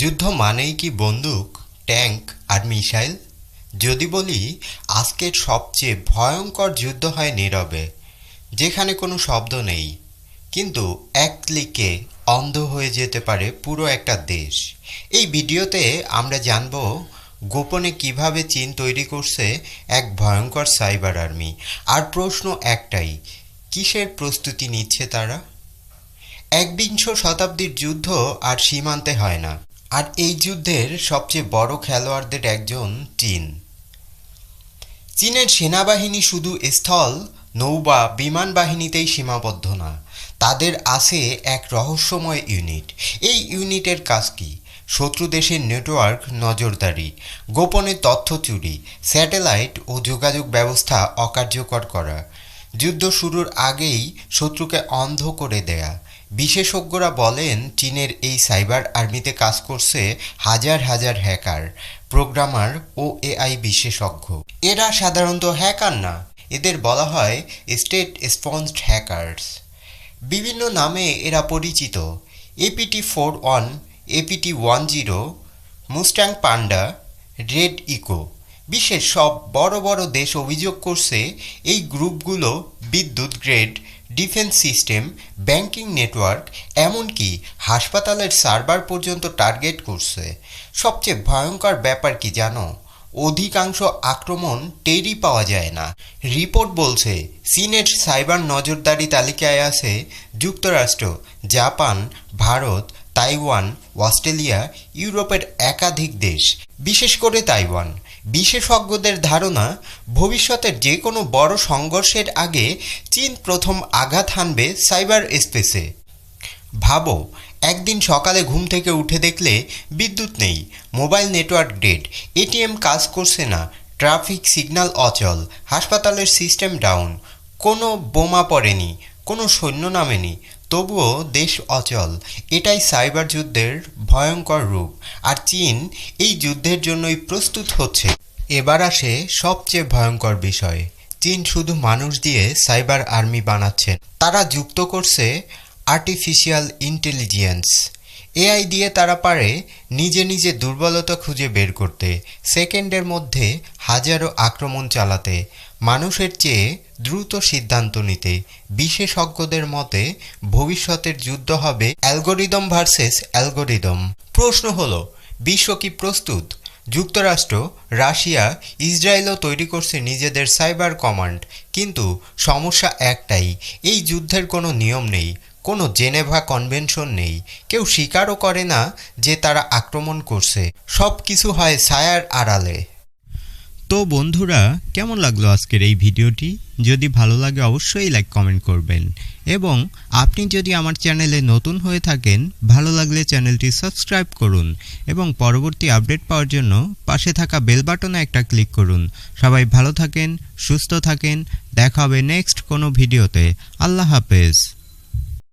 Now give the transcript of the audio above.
যুদ্ধ মানেই কি বন্দুক, ট্যাঙ্ক আর মিসাইল? যদি বলি, আজকের সবচেয়ে ভয়ঙ্কর যুদ্ধ হয় নীরবে, যেখানে কোনো শব্দ নেই। কিন্তু এক ক্লিকে অন্ধ হয়ে যেতে পারে পুরো একটা দেশ। এই ভিডিওতে আমরা জানব গোপনে কীভাবে চীন তৈরি করছে এক ভয়ঙ্কর সাইবার আর্মি। আর প্রশ্ন একটাই, কিসের প্রস্তুতি নিচ্ছে তারা? একবিংশ শতাব্দীর যুদ্ধ আর সীমান্তে হয় না। আর এই যুদ্ধের সবচেয়ে বড় খেলোয়াড়দের একজন চীন। চীনের সেনাবাহিনী শুধু স্থল নৌ বা বিমান বাহিনীতেই সীমাবদ্ধ না, তাদের আছে এক রহস্যময় ইউনিট। এই ইউনিটের কাজ কি? শত্রু দেশের নেটওয়ার্ক, নজরদারি, গোপনে তথ্য চুরি, স্যাটেলাইট ও যোগাযোগ ব্যবস্থা অকার্যকর করা, যুদ্ধ শুরুর আগেই শত্রুকে অন্ধ করে দেয়া বিশেষজ্ঞরা বলেন, চীনের এই সাইবার আর্মিতে কাজ করছে হাজার হাজার হ্যাকার, প্রোগ্রামার ও এআই বিশেষজ্ঞ। এরা সাধারণত হ্যাকার না, এদের বলা হয় স্টেট স্পন্সড হ্যাকার্স। বিভিন্ন নামে এরা পরিচিত। APT four one, APT one zero Mustang Panda, red echo. বিশ্বের সব বড় বড় দেশ অভিযোগ করছে, এই গ্রুপগুলো বিদ্যুৎ grid defence system, banking network, এমনকি হাসপাতালের সার্ভার পর্যন্ত টার্গেট করছে। সবচেয়ে ভয়ঙ্কর ব্যাপার কি জানো? অধিকাংশ আক্রমণ টেরই পাওয়া যায় না। রিপোর্ট বলছে চীনের সাইবার নজরদারি তালিকায় আছে যুক্তরাষ্ট্র, জাপান, ভারত, তাইওয়ান, অস্ট্রেলিয়া, ইউরোপের একাধিক দেশ, বিশেষ করে তাইওয়ান। বিশেষজ্ঞদের ধারণা, ভবিষ্যতের যে কোনো বড় সংঘর্ষের আগে চীন প্রথম আঘাত হানবে সাইবার স্পেসে ভাবো, একদিন সকালে ঘুম থেকে উঠে দেখলে বিদ্যুৎ নেই, মোবাইল নেটওয়ার্ক ডেড, এটিএম কাজ করছে না, ট্রাফিক সিগন্যাল অচল, হাসপাতালের সিস্টেম ডাউন। কোনো বোমা পড়েনি, কোনো সৈন্য নামেনি, তবুও দেশ অচল। এটাই সাইবার যুদ্ধের ভয়ঙ্কর রূপ। আর চীন এই যুদ্ধের জন্যই প্রস্তুত হচ্ছে। এবার আসে সবচেয়ে ভয়ঙ্কর বিষয়। চীন শুধু মানুষ দিয়ে সাইবার আর্মি বানাচ্ছে, তারা যুক্ত করছে আর্টিফিশিয়াল ইন্টেলিজেন্স এআই দিয়ে তারা পারে নিজে নিজে দুর্বলতা খুঁজে বের করতে, সেকেন্ডের মধ্যে হাজারো আক্রমণ চালাতে। মানুষের চেয়ে দ্রুত সিদ্ধান্ত নিতে। বিশেষজ্ঞদের মতে, ভবিষ্যতের যুদ্ধ হবে অ্যালগোরিদম ভার্সেস অ্যালগোরিদম। প্রশ্ন হলো, বিশ্ব কি প্রস্তুত? যুক্তরাষ্ট্র, রাশিয়া, ইসরায়েলও তৈরি করছে নিজেদের সাইবার কমান্ড। কিন্তু সমস্যা একটাই, এই যুদ্ধের কোনো নিয়ম নেই, কোনো জেনেভা কনভেনশন নেই। কেউ স্বীকারও করে না যে তারা আক্রমণ করছে। সব কিছু হয় ছায়ার আড়ালে। তো বন্ধুরা, কেমন লাগল আজকের এই ভিডিওটি? যদি ভালো লাগে অবশ্যই লাইক, কমেন্ট করবেন। এবং আপনি যদি আমার চ্যানেলে নতুন হয়ে থাকেন, ভালো লাগলে চ্যানেলটি সাবস্ক্রাইব করুন এবং পরবর্তী আপডেট পাওয়ার জন্য পাশে থাকা বেল বাটনে একটা ক্লিক করুন। সবাই ভালো থাকেন, সুস্থ থাকেন, দেখা হবে নেক্সট কোনো ভিডিওতে। আল্লাহ হাফেজ।